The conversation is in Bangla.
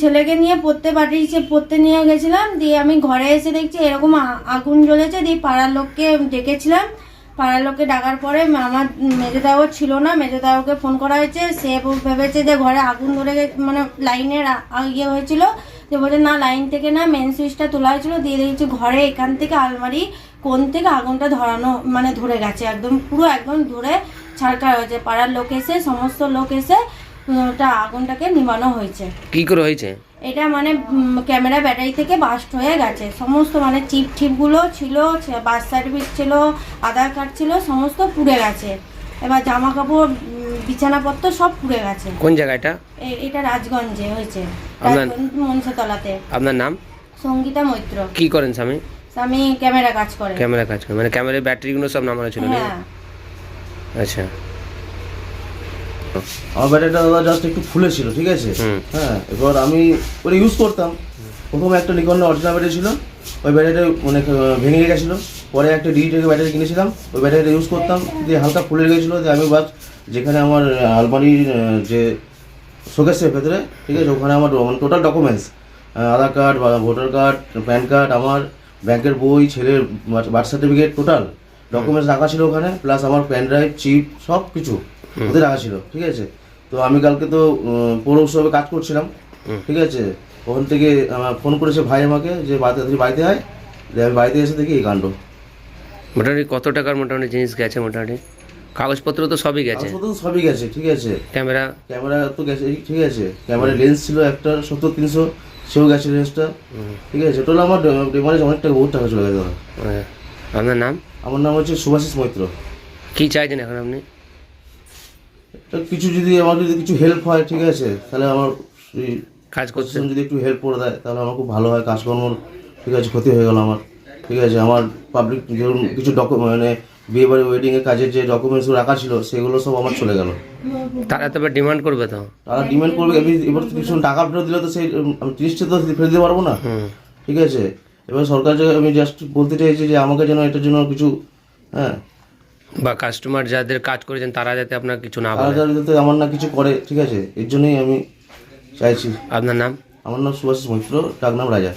ছেলেকে নিয়ে পড়তে পাঠিয়েছে পড়তে নিয়ে গেছিলাম। দিয়ে আমি ঘরে এসে দেখছি এরকম আগুন জ্বলেছে। দিয়ে পাড়ার লোককে ডেকেছিলাম। পাড়ার লোককে ডাকার পরে আমার মেজেদাও ছিল না। মেজেদাওকে ফোন করা হয়েছে। সে ভেবেছে যে ঘরে আগুন ধরে মানে লাইনের ইয়ে হয়েছিল। যে বলছে, না, লাইন থেকে না মেন সুইচটা তোলা হয়েছিল। দিয়ে দেখছি ঘরে এখান থেকে আলমারি কোন থেকে আগুনটা ধরানো মানে ধরে গেছে। একদম পুরো একদম ধরে ছাড়কার হয়েছে। পাড়ার লোক এসে, সমস্ত লোক এসে ওটা আগুনটাকে নিবানো হয়েছে। কি করে হয়েছে? এটা মানে ক্যামেরা ব্যাটারি থেকে বাস্ট হয়ে গেছে। সমস্ত মানে চিপ টিপগুলো ছিল বার্থ সার্টিফিকেট ছিল আধার কার্ড ছিল সমস্ত পুড়ে গেছে। এবার জামা কাপড় বিছানাপত্র সব পুড়ে গেছে। কোন জায়গাটা এটা? রাজগঞ্জে হয়েছে। মনসাতলাতে। আপনার নাম? সঙ্গীতা মৈত্র। কি করেন স্বামী? স্বামী ক্যামেরা কাজ করে। ক্যামেরা কাজ করে। মানে ক্যামেরার ব্যাটারিগুলো সব নামানো ছিল হ্যাঁ। আচ্ছা। আমার ব্যাটারিটা দাদা জাস্ট একটু ফুলে ছিল ঠিক আছে? হ্যাঁ এবার আমি ওটা ইউজ করতাম। প্রথমে একটা নিকনের অরিজিনাল ব্যাটারি ছিল ওই ব্যাটারিটা মানে ভেঙে গেছিল পরে একটা ডিজিটাল ব্যাটারি কিনেছিলাম ওই ব্যাটারিটা ইউজ করতাম। দিয়ে হালকা ফুলে গেছিল দিয়ে আমি বাস যেখানে আমার আলমারির যে শোকেসের ভেতরে ঠিক আছে ওখানে আমার টোটাল ডকুমেন্টস আধার কার্ড বা ভোটার কার্ড প্যান কার্ড আমার ব্যাংকের বই ছেলের বার্থ সার্টিফিকেট টোটাল ডকুমেন্টস রাখা ছিল ওখানে প্লাস আমার প্যান ড্রাইভ চিপ সব কিছু ওদের রাখা ছিল ঠিক আছে? তো আমি কালকে তো পৌর উৎসবে কাজ করছিলাম ঠিক আছে? ওখান থেকে আমার ফোন করেছে ভাই আমাকে যে বাড়িতে তুই বাড়িতে আয় দিয়ে আমি বাড়িতে এসে দেখি এই কাণ্ড। মোটামুটি কত টাকার মোটামুটি জিনিস গেছে মোটামুটি? কাগজপত্র তো সবই গেছে। সবই গেছে ঠিক আছে? ক্যামেরা? ক্যামেরা তো গেছে ঠিক আছে? ক্যামেরা লেন্স ছিল একটা সত্তর তিনশো সেও গেছে লেন্সটা ঠিক আছে? টোটাল আমার ডেমারেজ অনেক টাকা বহুত টাকা চলে গেছে। আপনার নাম? আমার নাম হচ্ছে সুভাষিস মৈত্র। কী চাইছেন এখন আপনি? কিছু যদি আমার যদি কিছু হেল্প হয় ঠিক আছে তাহলে আমার কাজ প্রশাসন যদি একটু হেল্প করে দেয় তাহলে আমার খুব ভালো হয় কাজকর্ম ঠিক আছে ক্ষতি হয়ে গেল আমার। ঠিক আছে আমার পাবলিক ধরুন কিছু ডকুমেন্ট মানে বিয়ে বাড়ি ওয়েডিংয়ের কাজের যে ডকুমেন্টসগুলো রাখা ছিল সেগুলো সব আমার চলে গেল। তারা তবে ডিমান্ড করবে তো। তারা ডিমান্ড করবে আমি এবার তো কিছু টাকা ফেরত দিলে তো সেই আমি জিনিসটা তো ফেরত দিতে পারব না। ঠিক আছে এবার সরকারকে আমি জাস্ট বলতে চাইছি যে আমাকে যেন এটার জন্য কিছু হ্যাঁ বা কাস্টমার যাদের কাজ করেছেন তারা যাতে আপনার কিছু না তারা যাতে আমার না কিছু করে ঠিক আছে? এর জন্যই আমি চাইছি। আপনার নাম? আমার নাম সুভাষ মৈত্র ডাক নাম রাজা।